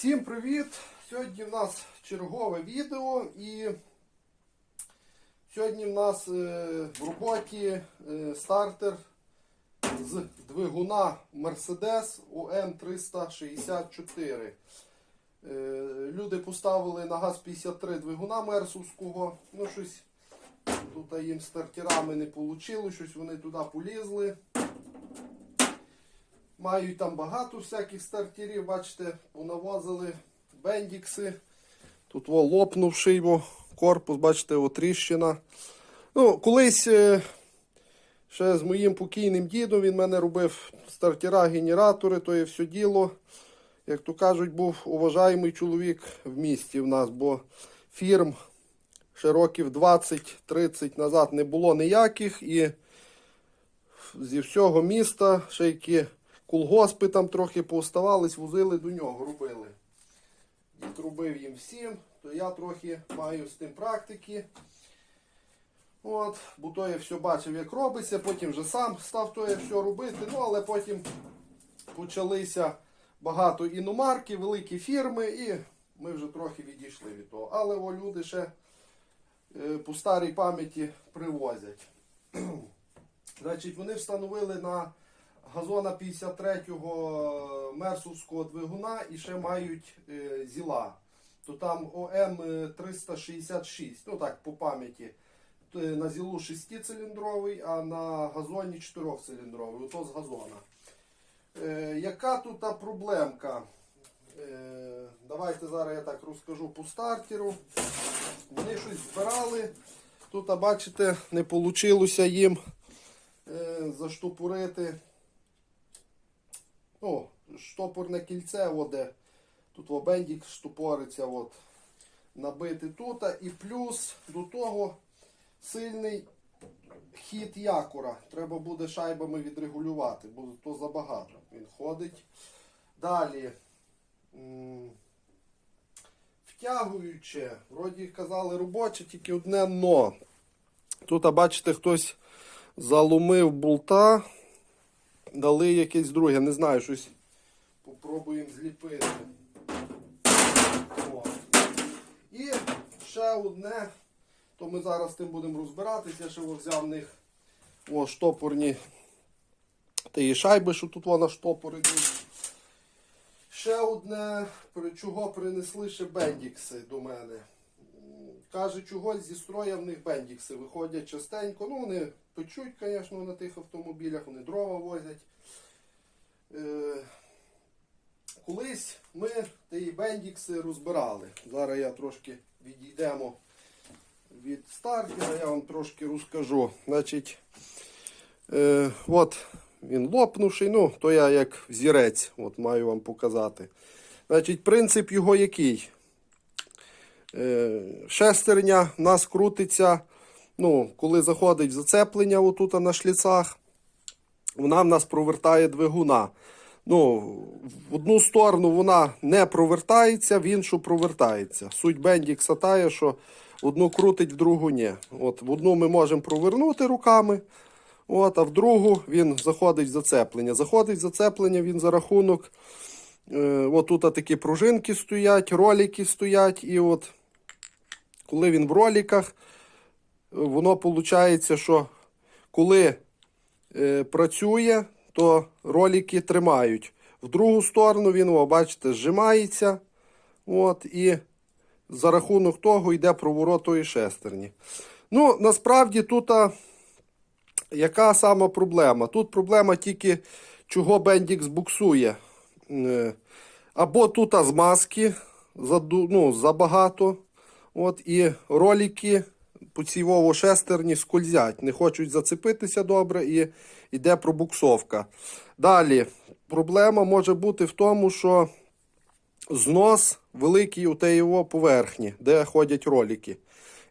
Всім привіт! Сьогодні в нас чергове відео і сьогодні в нас е, в роботі е, стартер з двигуна Mercedes UM364. Е, люди поставили на ГАЗ-53 двигуна мерсовського. Ну, щось тут їм стартерами не вийшло, щось вони туди полізли. Мають там багато всяких стартерів, бачите, понавозили бендікси. Тут во лопнувший його корпус, бачите, отріщина. Ну, колись е, ще з моїм покійним дідом він мене робив стартера, генератори, то є все діло. Як то кажуть, був уважаємий чоловік в місті в нас, бо фірм ще років 20-30 назад не було ніяких. І зі всього міста ще які колгоспи там трохи повставались, возили до нього, робили. Дід робив їм всім, то я трохи маю з тим практики. От, бо то я все бачив, як робиться, потім вже сам став то я все робити. Ну, але потім почалися багато іномарки, великі фірми, і ми вже трохи відійшли від того. Але о, люди ще е, по старій пам'яті привозять. Значить, вони встановили на газона 53-го мерсовського двигуна і ще мають е, зіла. То там ОМ 366, ну так, по пам'яті. Е, На зілу 6-циліндровий, а на газоні 4-циліндровий. Ото з газона. Е, яка тут проблемка? Е, давайте зараз я так розкажу по стартеру. Вони щось збирали. Тут, бачите, не вийшло їм е, заштопорити. О, штопорне кільце, от тут в бендік штопориться, от, набити тут. І плюс до того сильний хід якора. Треба буде шайбами відрегулювати, бо то забагато. Він ходить. Далі. м, Втягуюче, вроді казали робоче, тільки одне но. Тут, бачите, хтось заломив болта, дали якесь друге, не знаю, щось попробуємо зліпити. І ще одне, то ми зараз тим будемо розбиратися. Ще взяв в них о, штопорні тієї шайби, що тут вона штопор йдуть. Ще одне, чого принесли ще бендікси до мене. Каже, чогось зі строя в них бендікси виходять частенько. Ну, вони печуть, звісно, на тих автомобілях, вони дрова возять. Е, колись ми ті бендікси розбирали. Зараз я трошки відійдемо від стартера, я вам трошки розкажу. Значить, е, от він лопнувший, ну, то я як взірець, от маю вам показати. Значить, принцип його який? Е, шестерня в нас крутиться, ну, коли заходить в зацеплення отут на шліцах, вона в нас провертає двигуна. Ну, в одну сторону вона не провертається, в іншу провертається. Суть бендікса тає, що одну крутить, в другу ні. От, в одну ми можемо провернути руками, от, а в другу він заходить в зацеплення. Заходить в зацеплення він за рахунок. Е, от тут такі пружинки стоять, ролики стоять. І от коли він в роликах, е, воно виходить, що коли е, працює, то ролики тримають. В другу сторону він, о, бачите, зжимається. От, і за рахунок того йде проворот тої шестерні. Ну, насправді тут а, яка сама проблема? Тут проблема тільки, чого бендік збуксує. Е, Або тут а, змазки ну, забагато. От, і ролики по цій вово шестерні скользять, не хочуть зацепитися добре і йде пробуксовка. Далі, проблема може бути в тому, що знос великий у його поверхні, де ходять ролики.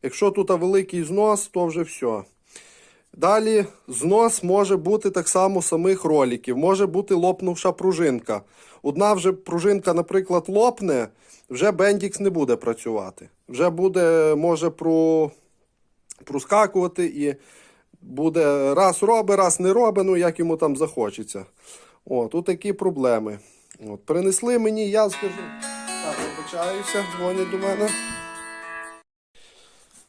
Якщо тут великий знос, то вже все. Далі знос може бути так само самих роликів. Може бути лопнувша пружинка. Одна вже пружинка, наприклад, лопне, вже бендікс не буде працювати. Вже буде, може про... проскакувати і буде раз робить, раз не робить, ну як йому там захочеться. От, тут такі проблеми. От, принесли мені, я скажу. вибачаюся, дзвонять до мене.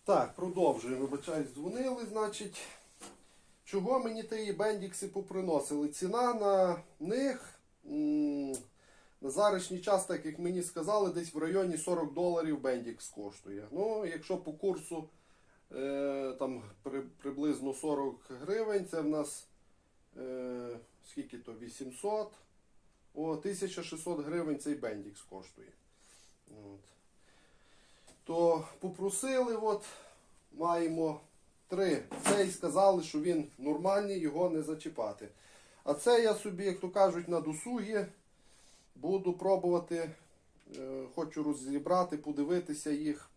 Так, продовжуємо. Вибачаюсь, дзвонили, значить. Чого мені ті бендікси поприносили? Ціна на них на зарішній час, так як мені сказали, десь в районі 40 доларів бендікс коштує. Ну, якщо по курсу там при, приблизно 40 гривень, це в нас е, скільки то 800. О, 1600 гривень цей бендікс коштує. От. То попросили, от, маємо три. Цей сказали, що він нормальний, його не зачіпати. А це я собі, як то кажуть, на досугі буду пробувати, е, хочу розібрати, подивитися їх.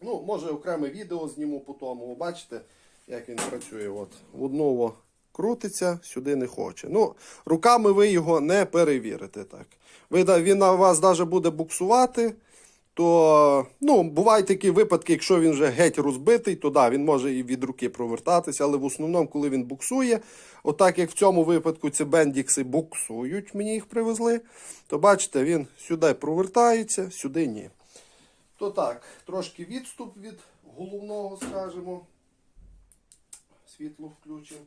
Ну, може окреме відео зніму по тому. Бачите, як він працює. От. Одного крутиться, сюди не хоче. Ну, руками ви його не перевірите. так. Ви, він на вас навіть буде буксувати. То ну, бувають такі випадки, якщо він вже геть розбитий, то да, він може і від руки провертатися, але в основному, коли він буксує, отак як в цьому випадку ці бендікси буксують, мені їх привезли, то бачите, він сюди провертається, сюди ні. То так, трошки відступ від головного, скажімо. Світло включимо.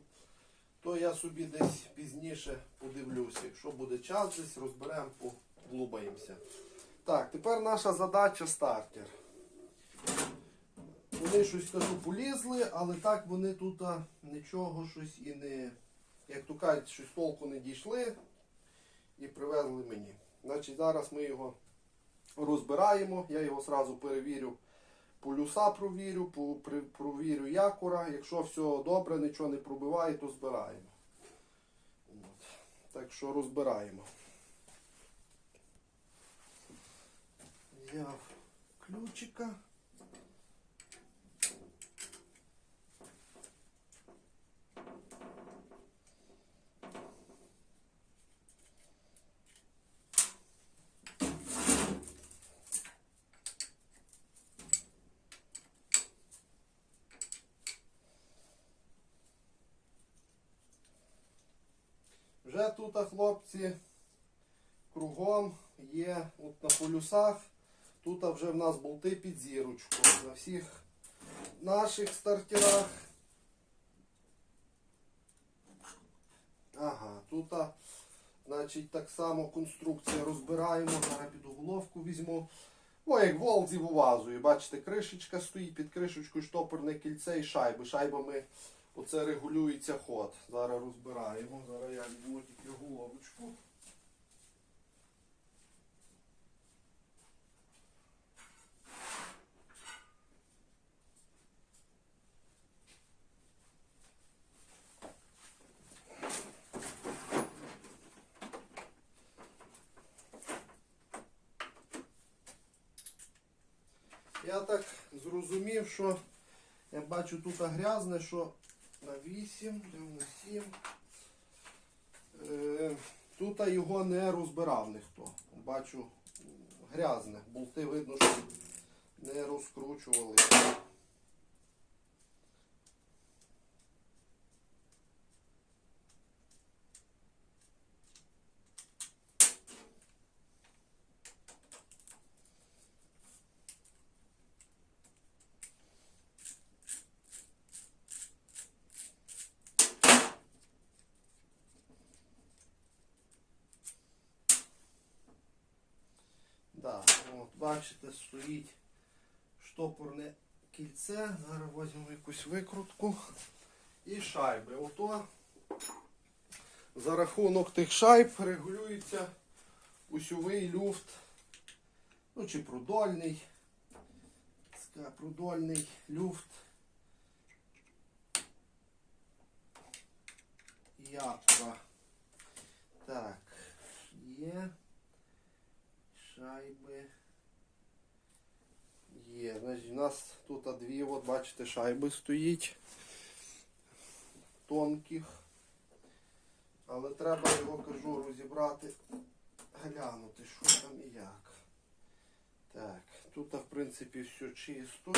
То я собі десь пізніше подивлюся. Якщо буде час, десь розберемо, поглубаємося. Так, тепер наша задача стартер. Вони щось кажу полізли, але так вони тут нічого щось і не, як то кажуть, щось толку не дійшли і привезли мені. Значить, зараз ми його розбираємо. Я його одразу перевірю. Полюса провірю, провірю якора. Якщо все добре, нічого не пробиває, то збираємо. От. Так що розбираємо. Взяв ключика. Вже тут, хлопці, кругом є от на полюсах. Тут вже в нас болти під зірочку. На всіх наших стартерах. Ага, тут значить, так само конструкція розбираємо. Зараз під головку візьму. О, як волзі в увазую. Бачите, кришечка стоїть, під кришечкою штопорне кільце і шайби. Шайбами оце регулюється ход. Зараз розбираємо. Зараз я візьму тільки головочку. Я так зрозумів, що я бачу тут грязне, що 8, на 7. Е, тут його не розбирав ніхто. Бачу грязне. Болти видно, що не розкручували. Да, от, бачите, стоїть штопорне кільце. Зараз візьмемо якусь викрутку. І шайби. Ото за рахунок тих шайб регулюється усьовий люфт. Ну чи продольний. Продольний люфт. Якова. Так, є. Шайби. Є. Значить, у нас тут дві, от бачите, шайби стоїть. Тонких. Але треба його, кажу, розібрати, глянути, що там і як. Так, тут, в принципі, все чисто.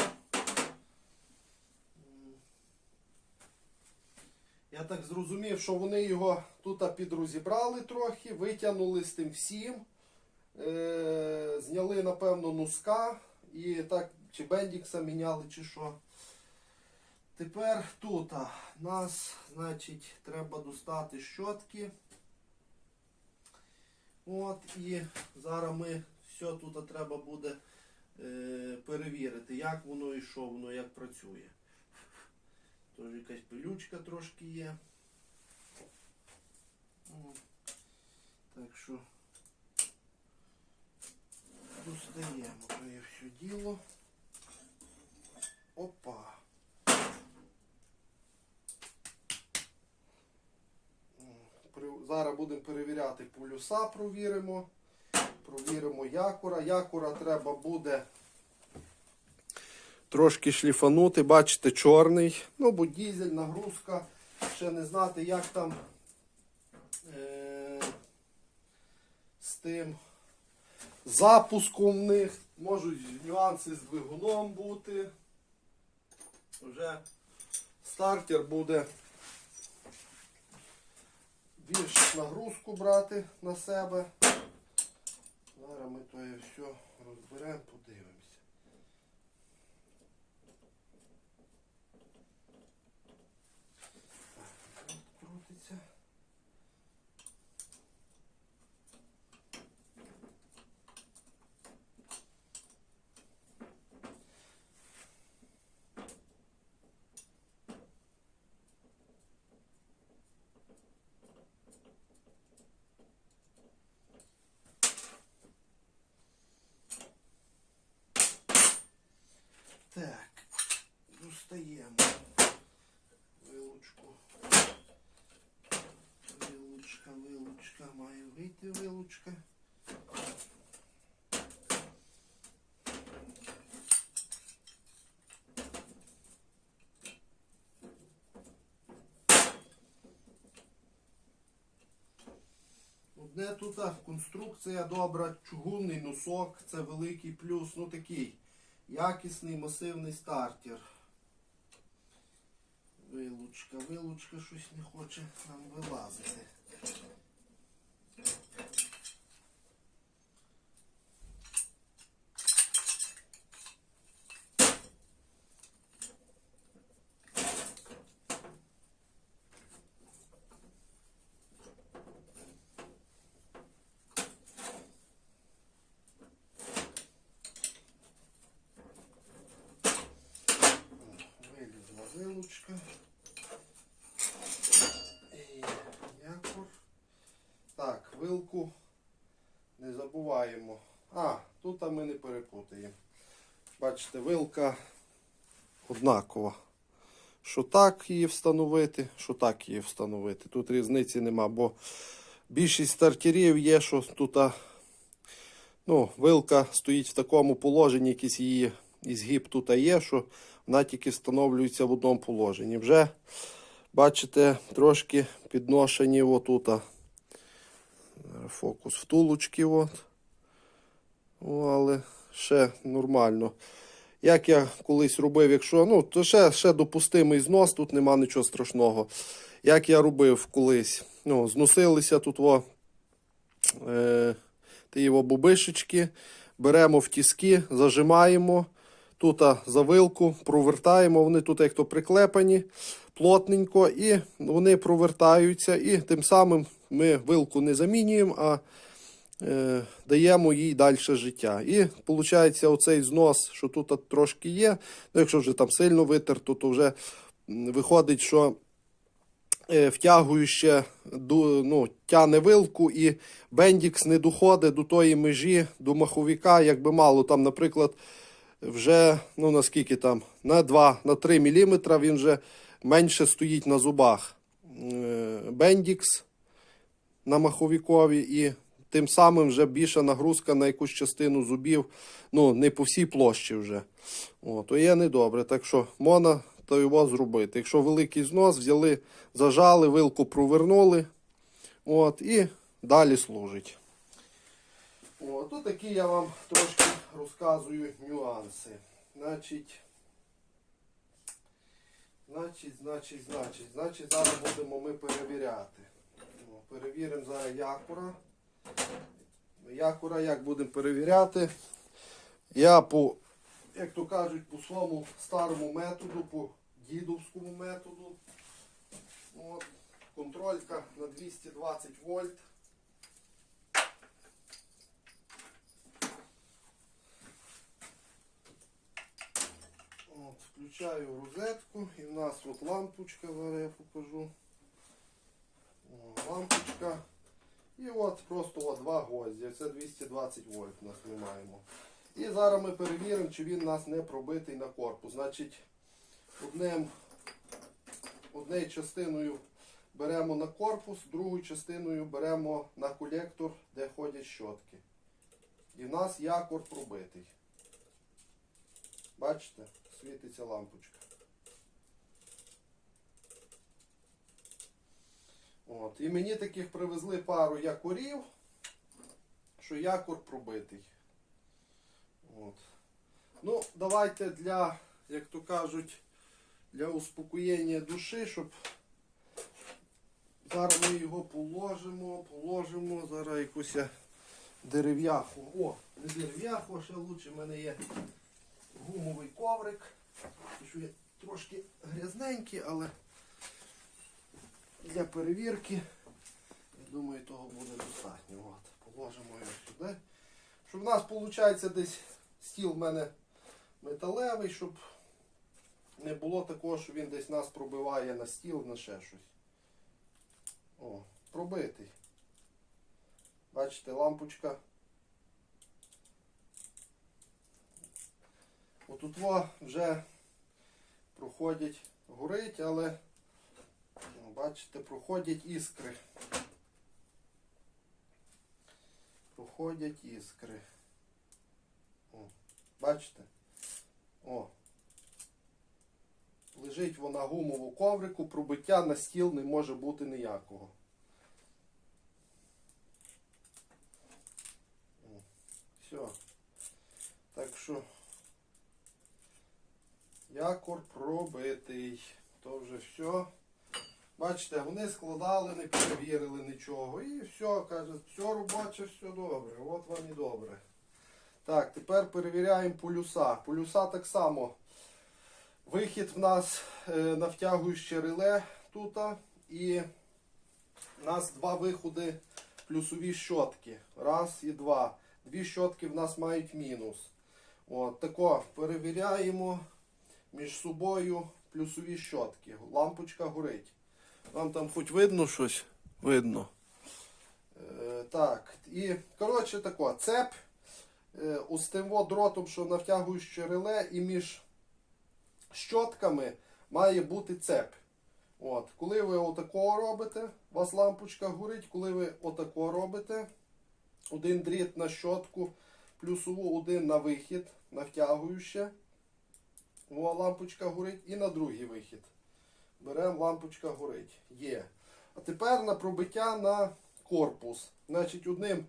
Я так зрозумів, що вони його тут підрозібрали трохи, витягнули з тим всім. Е, зняли, напевно, носка і так, чи бендікса міняли, чи що. Тепер тут нас, значить, треба достати щотки. От, і зараз ми все тут треба буде е, перевірити, як воно і що воно, як працює. Тож якась пилючка трошки є. Так що достаємо твоє все діло. Опа. Зараз будемо перевіряти полюса, провіримо. Провіримо якора. Якора треба буде трошки шліфанути. Бачите, чорний. Ну, бо дізель, нагрузка. Ще не знати, як там е- з тим запуском в них. Можуть нюанси з двигуном бути. Вже стартер буде більш нагрузку брати на себе. Зараз ми то все розберемо, подивимося. Так, тут крутиться. Так, достаємо вилучку. Вилучка, вилучка, має вийти вилучка. Одне тут конструкція добра, чугунний носок, це великий плюс, ну такий якісний масивний стартер. Вилучка, вилучка щось не хоче нам вилазити. Вилізла вилучка. І якор. Так, вилку не забуваємо. А, тут ми не перепутаємо. Бачите, вилка однакова. Що так її встановити, що так її встановити. Тут різниці нема, бо більшість стартерів є, що тут ну, вилка стоїть в такому положенні, якийсь її ізгиб тут є, що вона тільки встановлюється в одному положенні. Вже, бачите, трошки підношені отут. Фокус втулочки. От. О, але ще нормально. Як я колись робив, якщо, ну, то ще, ще допустимий знос, тут нема нічого страшного. Як я робив колись, ну, зносилися тут о, е, ті його бубишечки, беремо в тіски, зажимаємо, тут а, за вилку провертаємо, вони тут як то приклепані плотненько, і вони провертаються, і тим самим ми вилку не замінюємо, а даємо їй далі життя. І виходить, оцей знос, що тут трошки є, ну, якщо вже там сильно витерто, то вже виходить, що е, втягуюче ну, тяне вилку, і бендікс не доходить до тої межі, до маховика, якби мало. Там, наприклад, вже ну, наскільки там, на 2 на 3 мм він вже менше стоїть на зубах. Е, Бендікс на маховікові і тим самим вже більша нагрузка на якусь частину зубів, ну, не по всій площі вже. О, то є недобре. Так що можна то його зробити. Якщо великий знос, взяли, зажали, вилку провернули. От, і далі служить. О, тут такі я вам трошки розказую нюанси. Значить, значить, значить, значить, значить, зараз будемо ми перевіряти. Перевіримо зараз якора. Якора, як будемо перевіряти. Я по, як то кажуть, по своєму старому методу, по дідовському методу. От, контролька на 220 вольт. От, включаю розетку і в нас от лампочка, зараз я покажу. О, лампочка. І от просто от два гвозді. Це 220 вольт нас ми маємо. І зараз ми перевіримо, чи він у нас не пробитий на корпус. Значить, одним, однією частиною беремо на корпус, другою частиною беремо на колектор, де ходять щотки. І в нас якор пробитий. Бачите, світиться лампочка. От. І мені таких привезли пару якорів, що якор пробитий. От. Ну, давайте для, як то кажуть, для успокоєння душі, щоб зараз ми його положимо, положимо, зараз якусь дерев'яху. О, не дерев'яху, а ще лучше в мене є гумовий коврик. Що є трошки грязненький, але для перевірки, я думаю, того буде достатньо. От, положимо його сюди. Щоб в нас виходить десь стіл в мене металевий, щоб не було такого, що він десь нас пробиває на стіл, на ще щось. О, пробитий. Бачите, лампочка. Отут вже проходять, горить, але бачите, проходять іскри. Проходять іскри. О, бачите? О. Лежить вона гумову коврику, пробиття на стіл не може бути ніякого. Все. Так що якор пробитий. То вже все. Бачите, вони складали, не перевірили нічого. І все, каже, все робоче, все добре. От вам і добре. Так, тепер перевіряємо полюса. Полюса так само. Вихід в нас е, на втягуюче реле тут. І у нас два виходи плюсові щотки. Раз і два. Дві щотки в нас мають мінус. От, тако перевіряємо між собою плюсові щотки. Лампочка горить. Вам там хоч видно щось? Видно. Е, так, і коротше тако, цеп е, з тим во дротом, що на втягуюче реле, і між щотками має бути цеп. От, коли ви отакого робите, у вас лампочка горить, коли ви отако робите, один дріт на щотку, плюсову один на вихід, на втягуюче. О, лампочка горить і на другий вихід. Беремо, лампочка горить. Є. А тепер на пробиття на корпус. Значить, одним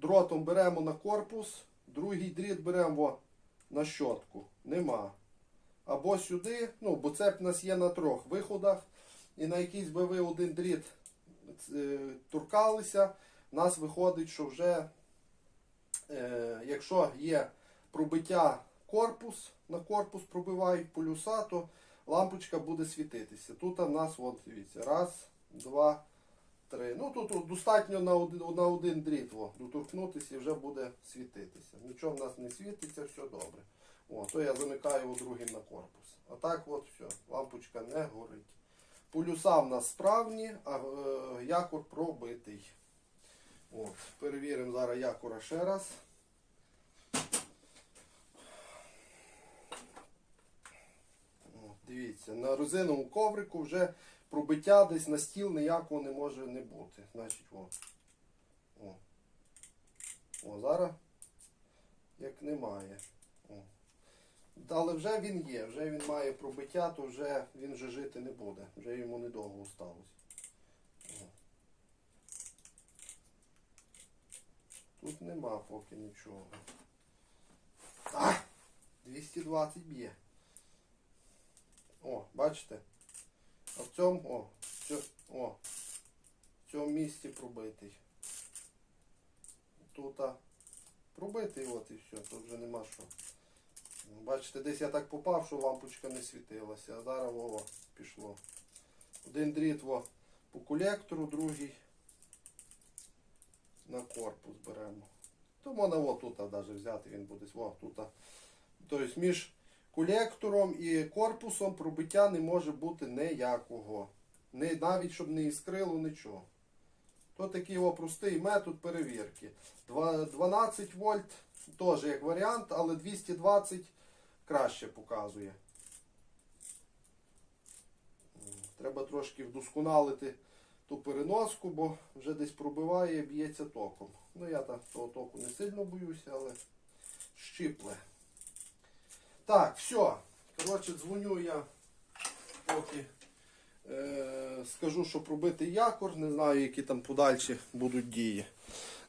дротом беремо на корпус, другий дріт беремо на щотку. Нема. Або сюди, ну, бо цеп у нас є на трьох виходах. І на якийсь би ви один дріт е, туркалися, у нас виходить, що вже, е, якщо є пробиття корпус, на корпус пробивають полюса, то лампочка буде світитися. Тут у нас, от, дивіться, раз, два, три. Ну тут достатньо на один, на один дріт о, доторкнутися і вже буде світитися. Нічого в нас не світиться, все добре. О, то я замикаю у другий на корпус. А так от все, лампочка не горить. Полюса в нас справні, а е, якор пробитий. От, перевіримо зараз якора ще раз. От, дивіться, на резиновому коврику вже пробиття десь на стіл ніякого не може не бути. Значить, о. О, о зараз як немає. О. Але вже він є, вже він має пробиття, то вже він вже жити не буде. Вже йому недовго осталось. Тут нема поки нічого. А! 220 б'є. О, бачите? А в цьому, о, в цьому, о, в цьому місці пробитий. тут а, пробити, от і все, тут вже нема що. Бачите, десь я так попав, що лампочка не світилася, а зараз вово пішло. Один дріт во по колектору, другий на корпус беремо. То можна от тут навіть взяти, він буде о, тут. Тобто між колектором і корпусом пробиття не може бути ніякого. Навіть щоб не іскрило нічого. То такий о, простий метод перевірки. 12 вольт теж як варіант, але 220 краще показує. Треба трошки вдосконалити ту переноску, бо вже десь пробиває і б'ється током. Ну я там того току не сильно боюся, але щипле. Так, все. Коротше, дзвоню я поки е, скажу, що пробити якор, не знаю, які там подальші будуть дії.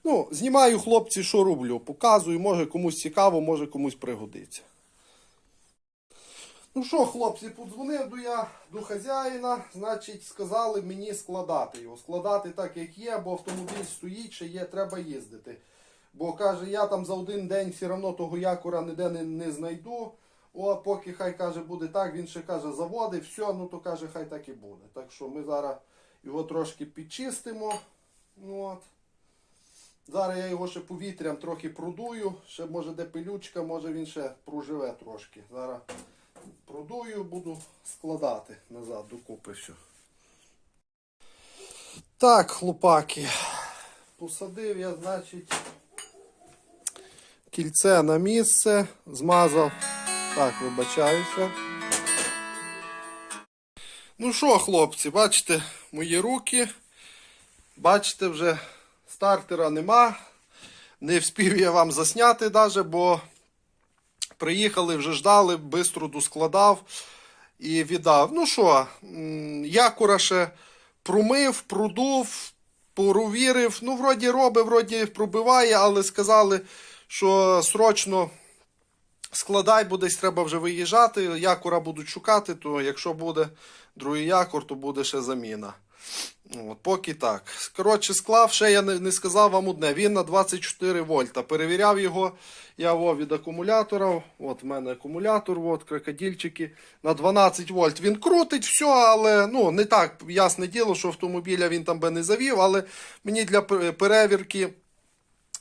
Ну, знімаю хлопці, що роблю. Показую, може комусь цікаво, може комусь пригодиться. Ну що, хлопці, подзвонив до я до хазяїна, значить, сказали мені складати його. Складати так, як є, бо автомобіль стоїть, ще є, треба їздити. Бо каже, я там за один день все одно того якора ніде не, не знайду. О, поки хай каже, буде так, він ще каже, заводи, все, ну то каже, хай так і буде. Так що ми зараз його трошки підчистимо. От. Зараз я його ще повітрям трохи продую. Ще може де пилючка, може він ще проживе трошки. Зараз продую, буду складати назад докупи все. Так, хлопаки. Посадив я, значить, кільце на місце, змазав. Так, вибачаюся. Ну що, хлопці, бачите, мої руки. Бачите, вже стартера нема. Не вспів я вам засняти даже, бо приїхали, вже ждали, бистро доскладав і віддав. Ну що, якура ще промив, продув, провірив. Ну, вроді робить, вроді пробиває, але сказали, що срочно складай, бо десь треба вже виїжджати. Якура будуть шукати, то якщо буде другий якор, то буде ще заміна. От, поки так. Коротше, склав, ще я не, не сказав вам одне. Він на 24 вольта. Перевіряв його я о, від акумулятора. От в мене акумулятор, от, крокодильчики. На 12 вольт. Він крутить все, але ну, не так ясне діло, що автомобіля він там би не завів. Але мені для перевірки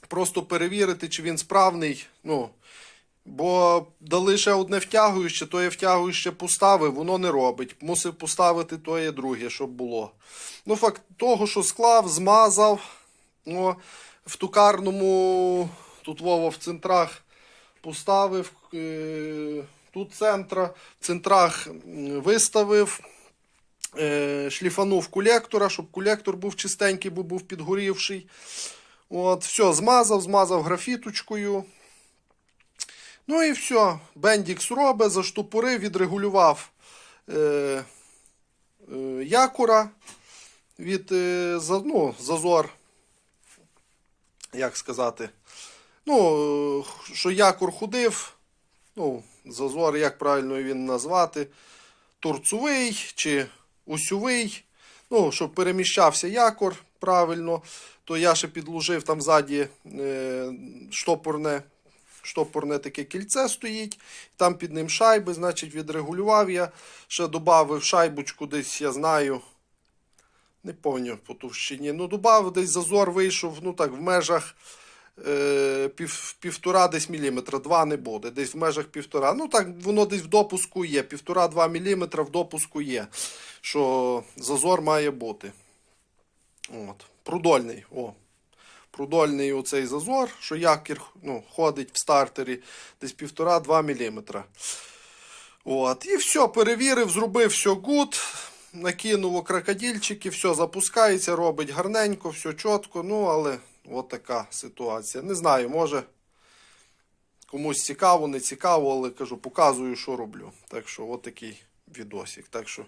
просто перевірити, чи він справний. Ну, Бо дали ще одне втягующе, то я втягующе поставив, воно не робить. Мусив поставити то є друге, щоб було. Ну, факт того, що склав, змазав. Ну, в тукарному, тут Вова в центрах поставив. е, Тут центра, в центрах виставив. е, Шліфанув колектора, щоб колектор був чистенький, бо був підгорівший. От, все, змазав, змазав графіточкою. Ну і все. Бендікс робить, заштопорив, відрегулював е, е, якура від е, за, ну, зазор. Як сказати? Ну, що якур ходив. Ну, зазор, як правильно він назвати? Торцовий чи усьовий. Ну, щоб переміщався якор правильно, то я ще підложив там ззаді е, штопорне штопорне таке кільце стоїть, там під ним шайби, значить, відрегулював я. Ще додав шайбочку десь, я знаю. Не пам'ятаю по товщині. Ну, додав десь зазор вийшов, ну так, в межах е, пів, півтора десь міліметра, два не буде, десь в межах півтора. Ну так, воно десь в допуску є. Півтора-два міліметра в допуску є. Що зазор має бути. От. Продольний. О продольний оцей зазор, що якір ну, ходить в стартері десь 1,5-2 мм. От. І все, перевірив, зробив все гуд. Накинув крокодильчики, все запускається, робить гарненько, все чітко. Ну, але от така ситуація. Не знаю, може комусь цікаво, не цікаво, але кажу, показую, що роблю. Так що, от такий відосик. Так що,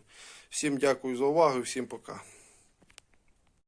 всім дякую за увагу всім пока.